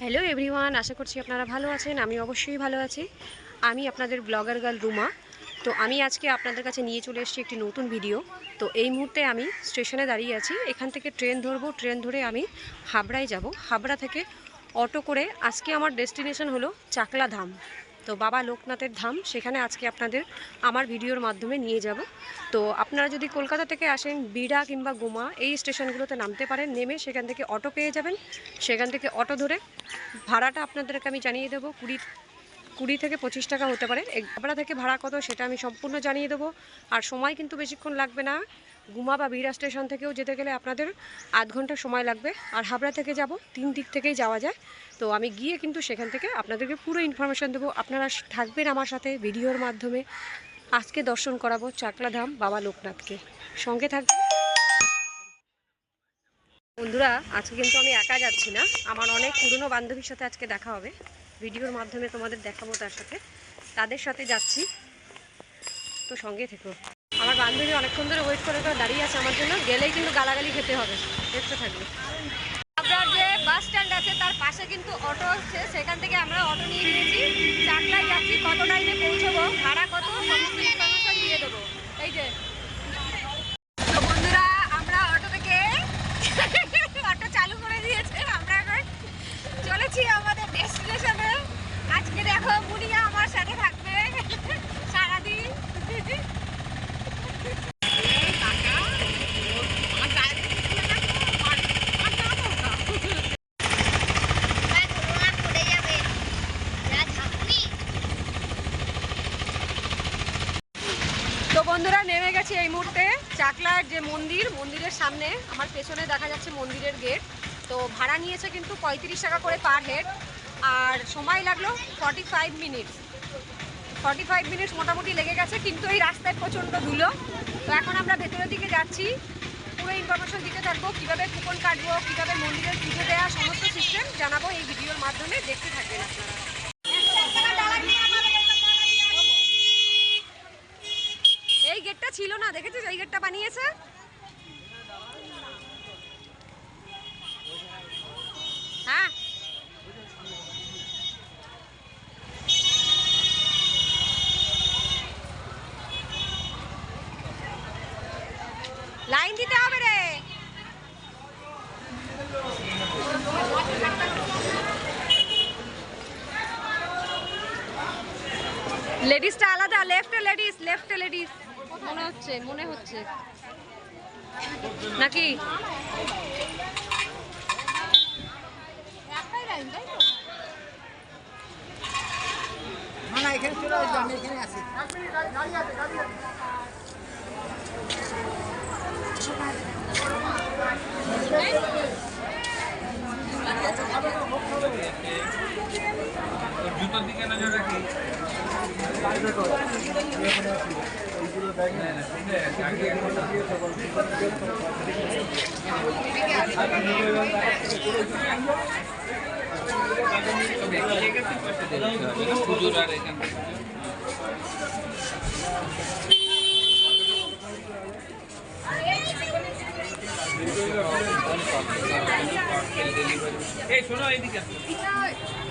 Hello everyone আশা করছি আপনারা ভালো আছেন আমি অবশ্যই ভালো আছি। আমি আপনাদের ব্লগার গার্ল রুমা। তো আমি আজকে আপনাদের কাছে নিয়ে চলে এসেছি একটি নতুন ভিডিও তো এই মুহূর্তে আমি স্টেশনে দাঁড়িয়ে আছি। এখান থেকে ট্রেন ধরবো ট্রেন ধরে আমি হাবড়ায় যাব। হাবড়া থেকে অটো করে আজকে আমার ডেস্টিনেশন হলো চাকলা ধাম তো বাবা লোকনাথের ধাম, সেখানে আজকে আপনাদের আমার ভিডিওর মাধ্যমে নিয়ে যাব। তো আপনারা যদি কলকাতা থেকে আসেন, বিড়া কিংবা গোমা, এই স্টেশনগুলোতে নামতে পারেন, নেমে সেখান থেকে অটো পেয়ে যাবেন। সেখান থেকে অটো ধরে ভাড়াটা আপনাদেরকে আমি জানিয়ে দেবো, কুড়ি কুড়ি থেকে পঁচিশ টাকা হতে পারে। এক ভাড়া থেকে ভাড়া কত সেটা আমি সম্পূর্ণ জানিয়ে দেবো। আর সময় কিন্তু বেশিক্ষণ লাগবে না। গুমা বা বিড়া স্টেশন থেকেও যেতে গেলে আপনাদের আধ ঘণ্টা সময় লাগবে। আর হাবড়া থেকে যাব, তিন দিক থেকেই যাওয়া যায়। তো আমি গিয়ে কিন্তু সেখান থেকে আপনাদেরকে পুরো ইনফরমেশান দেবো। আপনারা থাকবেন আমার সাথে ভিডিওর মাধ্যমে। আজকে দর্শন করাবো চাকলা ধাম বাবা লোকনাথকে। সঙ্গে থাকবেন। বন্ধুরা, আজকে কিন্তু আমি একা যাচ্ছি না। আমার অনেক পুরনো বান্ধবীর সাথে আজকে দেখা হবে। ভিডিওর মাধ্যমে তোমাদের দেখাবো তার সাথে। তাদের সাথে যাচ্ছি। তো সঙ্গে থেকো। বান্ধবী অনেকক্ষণ ধরে ওয়েট করে করে দাঁড়িয়ে আছে আমার জন্য, গেলেই কিন্তু গালাগালি খেতে হবে। দেখতে থাকবে। আপনার যে বাস স্ট্যান্ড আছে, তার পাশে কিন্তু অটো আছে সেখান থেকে আমরা অটো নিয়ে নিয়েছি। চাকলায় যাচ্ছি, কত টাইমে পৌঁছবো, ভাড়া কত, সমস্ত ইনফরমেশন দিয়ে দেবো। এই যে। বন্ধুরা, আমরা অটো থেকে অটো চালু করে দিয়েছে। আমরা এখন চলেছি আমাদের ডেস্টিনেশনে আজকে দেখো মুনিয়া আমার সাথে থাকবে সারাদিন তো বন্ধুরা নেমে গেছি এই মুহূর্তে চাকলার যে মন্দির, মন্দিরের সামনে আমার পেছনে দেখা যাচ্ছে মন্দিরের গেট। তো ভাড়া নিয়েছে কিন্তু পঁয়ত্রিশ টাকা করে পার হেড আর সময় লাগল forty five minutes forty five minutes মোটামুটি লেগে গেছে, কিন্তু এই রাস্তায় প্রচণ্ড ধুলো। তো এখন আমরা ভেতরের দিকে যাচ্ছি। পুরো ইনফরমেশন দিতে থাকব, কীভাবে কুপন কাটবো, কীভাবে মন্দিরের পুজো দেওয়া সমস্ত সিস্টেম জানাব এই ভিডিওর মাধ্যমে। দেখতে থাকবেন আপনারা এই গেটটা ছিল না দেখেছিস এই গেটটা বানিয়েছে? হ্যাঁ লাইন দিতে হবে রে লেডিসটা আলাদা লেফটে লেডিস লেফটে লেডিস মনে হচ্ছে হচ্ছে নাকি? না না এখানে চলে আসবে আমি এখানে আছি। জুতোর দিকে নজর রাখি। পুজোর আর এখান থেকে এই শোনো এইদিকে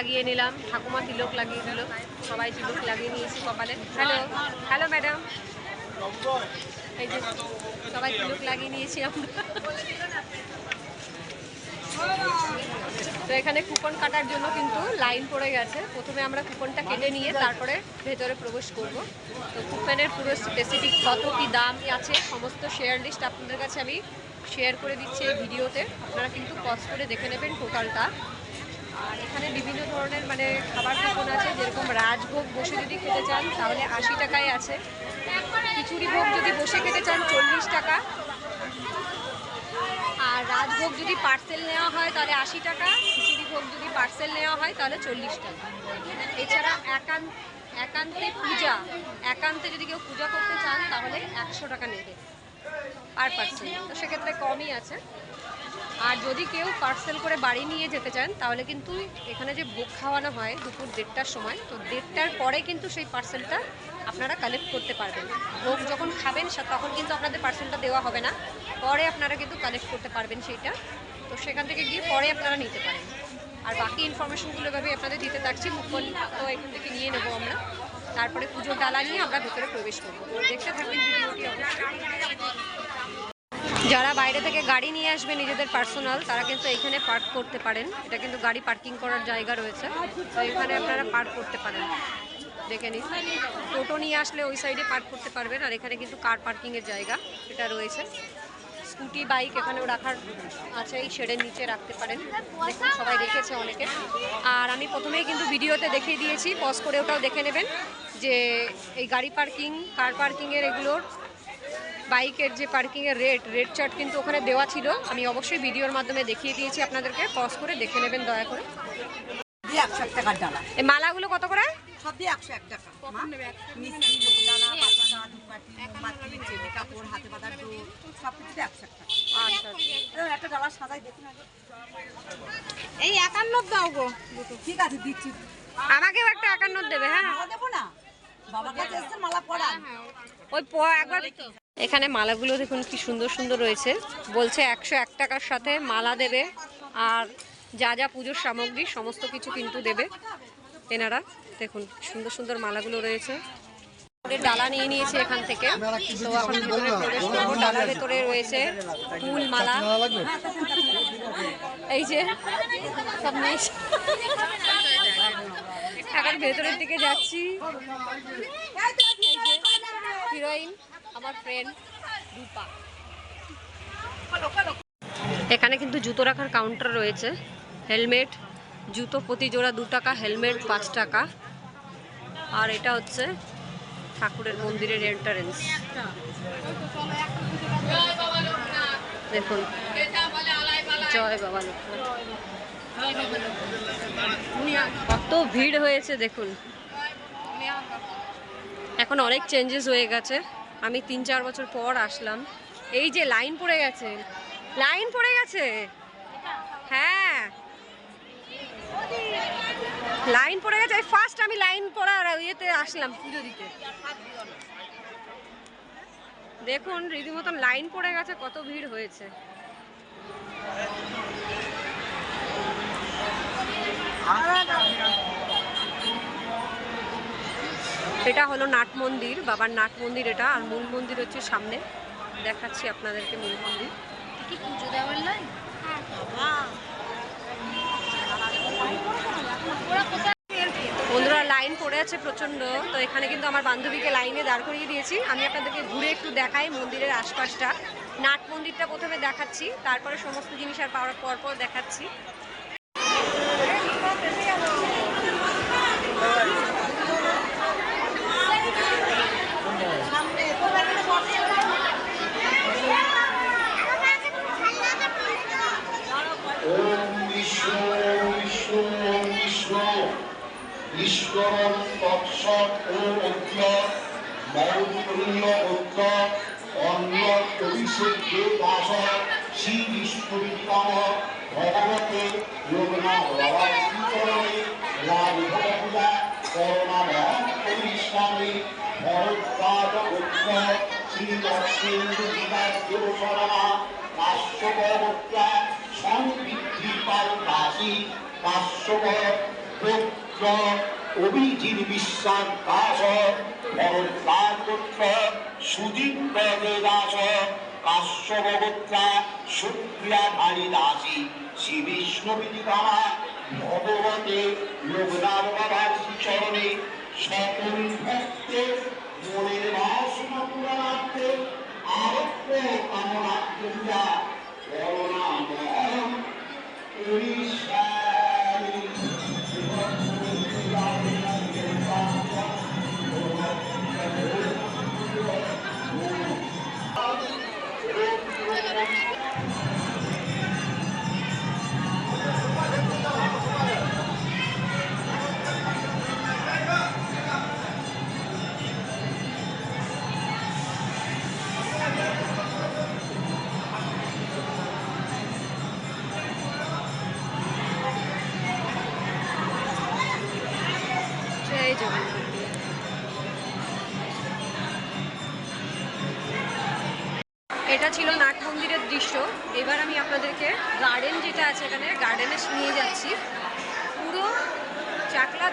লাগিয়ে নিলাম। ঠাকুমা তিলক লাগিয়ে দিল। সবাই তিলক লাগিয়ে নিয়েছি কপালে। হ্যালো হ্যালো ম্যাডাম এই যে সবাই তিলক লাগিয়ে নিয়েছি তো এখানে কুপন কাটার জন্য কিন্তু লাইন পড়ে গেছে। প্রথমে আমরা কুপনটা কেটে নিয়ে তারপরে ভেতরে প্রবেশ করব। তো কুপনের পুরো স্পেসিফিক কত কি দাম আছে, সমস্ত শেয়ার লিস্ট আপনাদের কাছে আমি শেয়ার করে দিচ্ছি এই ভিডিওতে আপনারা কিন্তু পজ করে দেখে নেবেন টোটালটা আর এখানে বিভিন্ন ধরনের মানে খাবার কুপন আছে, যেরকম রাজভোগ বসে যদি খেতে চান, তাহলে আশি টাকায় আছে। খিচুড়ি ভোগ যদি বসে খেতে চান, চল্লিশ টাকা। আর রাজভোগ যদি পার্সেল নেওয়া হয়, তাহলে আশি টাকা। খিচুড়ি ভোগ যদি পার্সেল নেওয়া হয়, তাহলে চল্লিশ টাকা। এছাড়া একান, একান্তে পূজা। একান্তে যদি কেউ পূজা করতে চান, তাহলে একশো টাকা নেবে। Per parcel. তো সেক্ষেত্রে কমই আছে। আর যদি কেউ পার্সেল করে বাড়ি নিয়ে যেতে চান, তাহলে কিন্তু এখানে যে ভোগ খাওয়ানো হয় দুপুর দেড়টার সময়, তো দেড়টার পরে কিন্তু সেই পার্সেলটা আপনারা কালেক্ট করতে পারবেন। ভোগ যখন খাবেন তখন কিন্তু আপনাদের পার্সেলটা দেওয়া হবে না। পরে আপনারা কিন্তু কালেক্ট করতে পারবেন সেইটা। তো সেখান থেকে গিয়ে পরে আপনারা নিতে পারেন। আর বাকি ইনফরমেশনগুলো এভাবে আপনাদের দিতে থাকছি। মুখন তো এখান থেকে নিয়ে নেব আমরা। তারপরে পুজোর ডালা নিয়ে আমরা ভেতরে প্রবেশ করব। দেখতে থাকবেন ভিডিওটি যারা বাইরে থেকে গাড়ি নিয়ে আসবে নিজেদের পার্সোনাল তারা কিন্তু এখানে পার্ক করতে পারেন। এটা কিন্তু গাড়ি পার্কিং করার জায়গা রয়েছে। তো এখানে আপনারা পার্ক করতে পারেন। দেখে নিন। টোটো নিয়ে আসলে ওই সাইডে পার্ক করতে পারবেন। আর এখানে কিন্তু কার পার্কিংয়ের জায়গা এটা রয়েছে। স্কুটি বাইক এখানেও রাখার আছে। এই শেডের নিচে রাখতে পারেন। সবাই দেখেছে অনেকে। আর আমি প্রথমেই কিন্তু ভিডিওতে দেখিয়ে দিয়েছি। পজ করে ওটাও দেখে নেবেন যে এই গাড়ি পার্কিং কার পার্কিংয়ের এগুলোর বাইকের যে পার্কিংয়ের রেট রেট চার্ট কিন্তু ওখানে দেওয়া ছিল। আমি অবশ্যই ভিডিওর মাধ্যমে দেখিয়ে দিয়েছি আপনাদেরকে। পজ করে দেখে নেবেন দয়া করে। এই মালাগুলো কত করে? আচ্ছা আগে। এই একান্ন দাও গো। ঠিক আছে দিচ্ছি। আমাকেও একটা একান্ন দেবে হ্যাঁ। দেবো না। বাবার কাছে মালা পড়া ওই একবার এখানে মালাগুলো দেখুন কি সুন্দর সুন্দর রয়েছে। বলছে একশো এক টাকার সাথে মালা দেবে আর যা যা পুজোর সামগ্রী, সমস্ত কিছু কিন্তু দেবে এনারা। দেখুন, সুন্দর সুন্দর মালাগুলো রয়েছে। ডালা নিয়ে নিয়েছে এখান থেকে। তো এখন ভিতরে প্রবেশ করব। ডালার ভেতরে রয়েছে ফুল মালা। এই যে সব এখন ভেতরের দিকে যাচ্ছি। হিরোইন। আমার ফ্রেন্ড রূপা। এখানে কিন্তু জুতো রাখার কাউন্টার রয়েছে। হেলমেট জুতো প্রতি জোড়া দু টাকা হেলমেট পাঁচ টাকা। আর এটা হচ্ছে ঠাকুরের মন্দিরের এন্টারেন্স দেখুন। জয় বাবা কত ভিড় হয়েছে দেখুন। এখন অনেক চেঞ্জেস হয়ে গেছে। আমি তিন চার বছর পর আসলাম। এই যে লাইন পড়ে গেছে। লাইন পড়ে গেছে? হ্যাঁ। লাইন পড়ে গেছে। ফার্স্ট আমি লাইন পড়ার ইয়েতে আসলাম পুজো দিতে। দেখুন, রীতিমতন লাইন পড়ে গেছে, কত ভিড় হয়েছে। এটা হলো নাট মন্দির বাবার নাট মন্দির এটা আর মূল মন্দির হচ্ছে সামনে। দেখাচ্ছি আপনাদেরকে মূল মন্দির। কি পুজো দেওয়ার লাই বন্ধুরা লাইন পড়ে আছে প্রচণ্ড তো এখানে কিন্তু আমার বান্ধবীকে লাইনে দাঁড় করিয়ে দিয়েছি। আমি আপনাদেরকে ঘুরে একটু দেখাই মন্দিরের আশপাশটা। নাট মন্দিরটা প্রথমে দেখাচ্ছি তারপরে সমস্ত জিনিস আর পাওয়ার পর পর দেখাচ্ছি। ঈশ্বরম তৎসৎ ওম অদ্য মৌপুণ্য অদ্য অন্ন অভিষেকে দাস শ্রী বিষ্ণু বিক্রম ভগবতে লোকনাথ বাবার শ্রীচরণে রাজভব করোনা কাশ্যপবত্রা সংবৃদ্ধি পাল পুত্র অভিজিৎ বিশ্বাস দাস ভরদ্বাজ পুত্র সুদীপ দাস কাশ্যপবত্রা সুপ্রিয়াধারী দাসী। শ্রী বিষ্ণুবিদিকামা ভগবতে লোকনাথ বাবার চরণে সকল ভক্তের মনের বাসনা পূরণার্থে আরোগ্য কামনার্থে পূজা করুণাময় ঈশ্বরী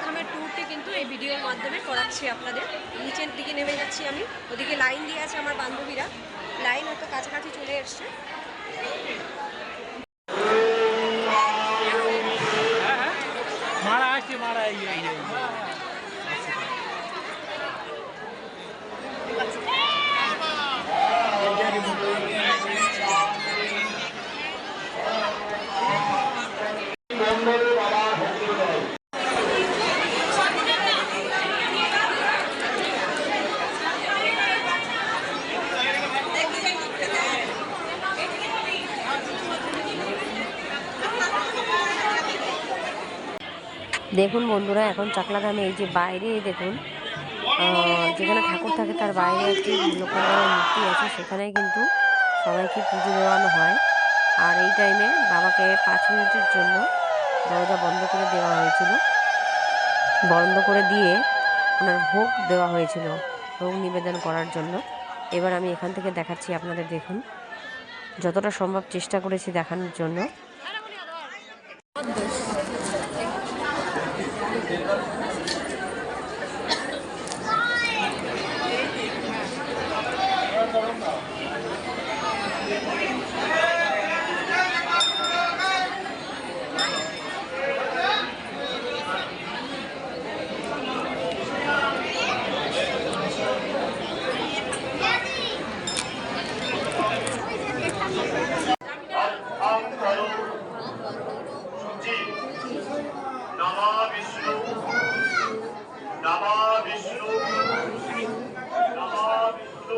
ধামের ট্যুরটি কিন্তু এই ভিডিওর মাধ্যমে করাচ্ছি আপনাদের। নিচের দিকে নেমে যাচ্ছি আমি। ওদিকে লাইন দিয়ে আছে আমার বান্ধবীরা। লাইন হয়তো কাছাকাছি চলে এসছে। মারা আসছে, মারা দেখুন বন্ধুরা, এখন চাকলাগ্রামে এই যে বাইরে দেখুন যেখানে ঠাকুর থাকে তার বাইরে একটি লোকনাথের মূর্তি আছে সেখানে কিন্তু সবাইকে পুজো দেওয়ানো হয়। আর এই টাইমে বাবাকে পাঁচ মিনিটের জন্য দরজা বন্ধ করে দেওয়া হয়েছিল। বন্ধ করে দিয়ে ওনার ভোগ দেওয়া হয়েছিল, ভোগ নিবেদন করার জন্য। এবার আমি এখান থেকে দেখাচ্ছি আপনাদের, দেখুন, যতটা সম্ভব চেষ্টা করেছি দেখানোর জন্য। আম করো শুচি নমা বিষ্ণু নমা বিষ্ণু নমা বিষ্ণু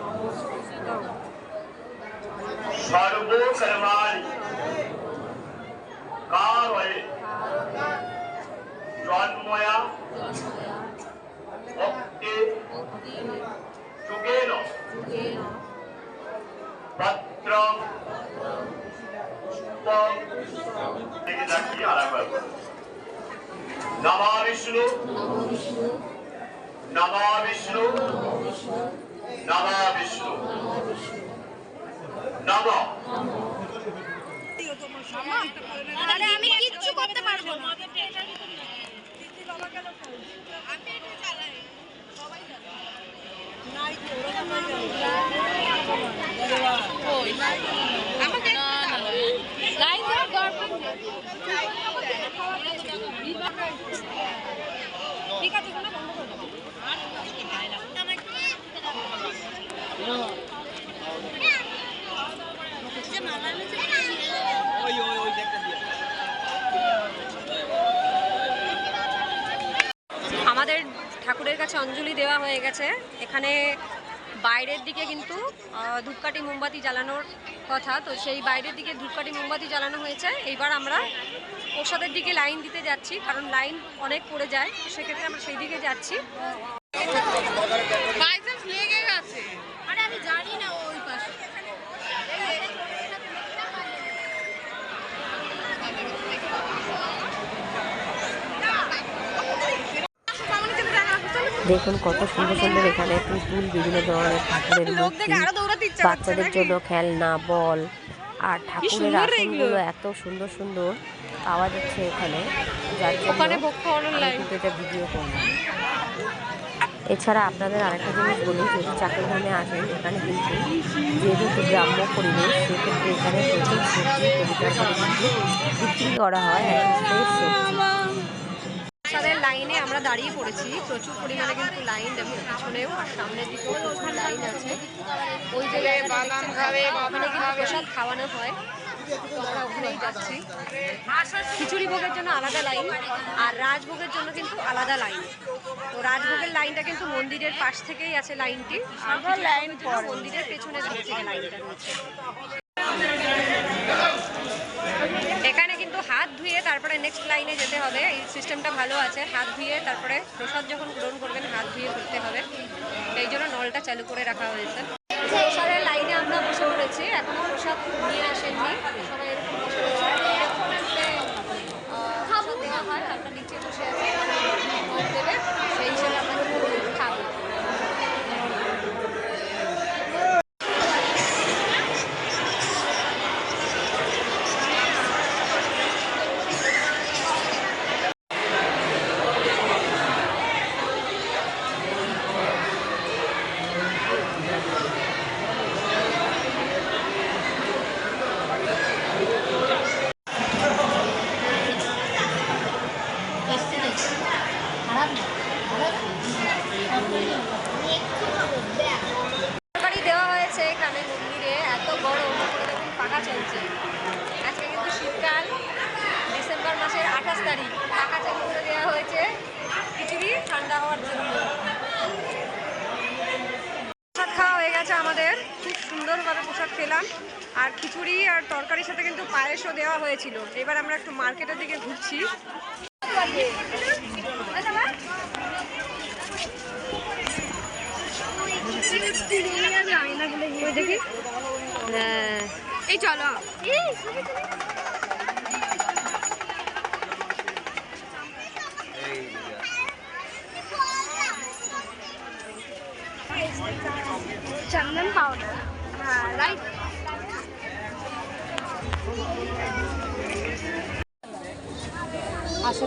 নারায়ণম নমস্কৃতম সর্বকর্মাণি কারয়ে জন্ময়া ভক্তি যুগেন পত্রম পুষ্পম থেকে দেখি আর একবার বলুন। নমা বিষ্ণু নমা বিষ্ণু নমা বিষ্ণু নম আরে আমি কিচ্ছু করতে পারব না। আমাকে লাইন দেওয়ার দরকার নেই। ঠিক আছে কোনো বন্ধ করে দেবো। ওই ওই ওই দেখতে দিয়ে আমাদের ঠাকুরের কাছে অঞ্জলি দেওয়া হয়ে গেছে। এখানে বাইরের দিকে কিন্তু ধূপকাঠি মোমবাতি জ্বালানোর কথা। তো সেই বাইরের দিকে ধূপকাঠি মোমবাতি জ্বালানো হয়েছে। এইবার আমরা প্রসাদের দিকে লাইন দিতে যাচ্ছি, কারণ লাইন অনেক পড়ে যায়। সেক্ষেত্রে আমরা সেই দিকে যাচ্ছি আরে আমি জানি না ওই পাশে দেখুন কত সুন্দর সুন্দর এখানে পুতুল বিভিন্ন ধরনের ঠাকুরের মূর্তি বাচ্চাদের জন্য খেলনা বল আর ঠাকুরের আসনগুলো এত সুন্দর সুন্দর পাওয়া যাচ্ছে এখানে যার জন্য এটা ভিডিও করলাম। এছাড়া আপনাদের আরেকটা জিনিস বলি যদি চাকরিধামে আসেন এখানে কিন্তু যেহেতু গ্রাম্য পরিবেশ সেক্ষেত্রে এখানে প্রচুর সবজি কবিতার বিক্রি করা হয় একদম সবজি। প্রসাদের লাইনে আমরা দাঁড়িয়ে পড়েছি। প্রচুর পরিমাণে কিন্তু লাইন দেখুন পিছনেও আর সামনের দিকেও প্রচুর লাইন আছে। ওই জায়গায় দেখছেন ওখানে কিন্তু প্রসাদ খাওয়ানো হয়। তো আমরা ওখানেই যাচ্ছি। খিচুড়ি ভোগের জন্য আলাদা লাইন আর রাজভোগের জন্য কিন্তু আলাদা লাইন। তো রাজভোগের লাইনটা কিন্তু মন্দিরের পাশ থেকেই আছে লাইনটি। আর লাইন মন্দিরের পেছনের দিক থেকে লাইনটা রয়েছে এখানে কিন্তু হাত ধুয়ে তারপরে নেক্সট লাইনে যেতে হবে। এই সিস্টেমটা ভালো আছে, হাত ধুয়ে তারপরে প্রসাদ যখন গ্রহণ করবেন, হাত ধুয়ে করতে হবে। এই জন্য নলটা চালু করে রাখা হয়েছে। প্রসাদের লাইনে আমরা বসে পড়েছি, এখনও প্রসাদ নিয়ে আসেননি সবাই এরকম বসে রয়েছে যখন আসলে, আহ, প্রসাদ দেওয়া হয় আমরা নিচে বসে আছি ভোগ দেবে সেই হিসেবে আমরা কিন্তু খাব তরকারি দেওয়া হয়েছে এখানে মন্দিরে এত গরম উপরে দেখুন পাখা চলছে আজকে কিন্তু শীতকাল ডিসেম্বর মাসের আঠাশ তারিখ। পাখা চালু করে দেওয়া হয়েছে। খিচুড়ি ঠান্ডা হওয়ার জন্য। প্রসাদ খাওয়া হয়ে গেছে আমাদের। খুব সুন্দরভাবে প্রসাদ খেলাম আর খিচুড়ি আর তরকারির সাথে কিন্তু পায়েসও দেওয়া হয়েছিল। এবার আমরা একটু মার্কেটের দিকে ঘুরছি। দেখি হ্যাঁ এই চলো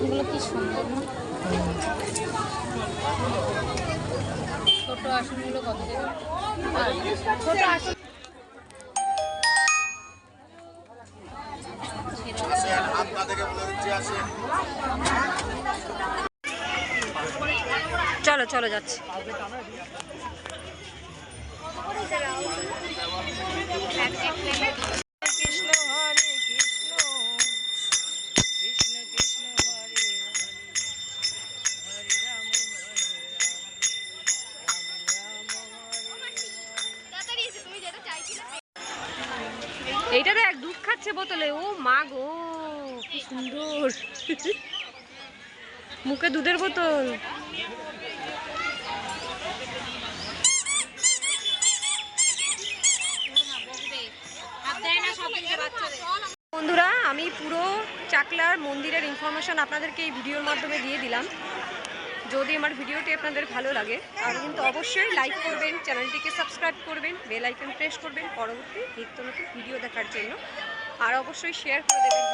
আসনগুলো কি সুন্দর না? ছোট আসনগুলো কত ছোট আসন চলো চলো যাচ্ছি। বোতলে ও মা গো, কি সুন্দর। মুখে দুধের বোতল। বন্ধুরা, আমি পুরো চাকলার মন্দিরের ইনফরমেশন আপনাদেরকে এই ভিডিওর মাধ্যমে দিয়ে দিলাম। যদি আমার ভিডিওটি আপনাদের ভালো লাগে, তাহলে কিন্তু অবশ্যই লাইক করবেন চ্যানেলটিকে সাবস্ক্রাইব করবেন বেল আইকন প্রেস করবেন, পরবর্তী নিত্য নতুন ভিডিও দেখার জন্য। আর অবশ্যই শেয়ার করে দেবেন।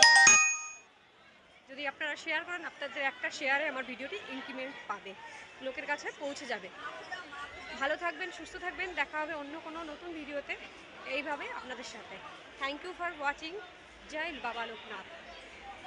যদি আপনারা শেয়ার করেন, আপনাদের একটা শেয়ারে আমার ভিডিওটি ইনক্রিমেন্ট পাবে। লোকের কাছে পৌঁছে যাবে। ভালো থাকবেন, সুস্থ থাকবেন। দেখা হবে অন্য কোনো নতুন ভিডিওতে এইভাবে আপনাদের সাথে। থ্যাংক ইউ ফর ওয়াচিং জয় বাবা লোকনাথ।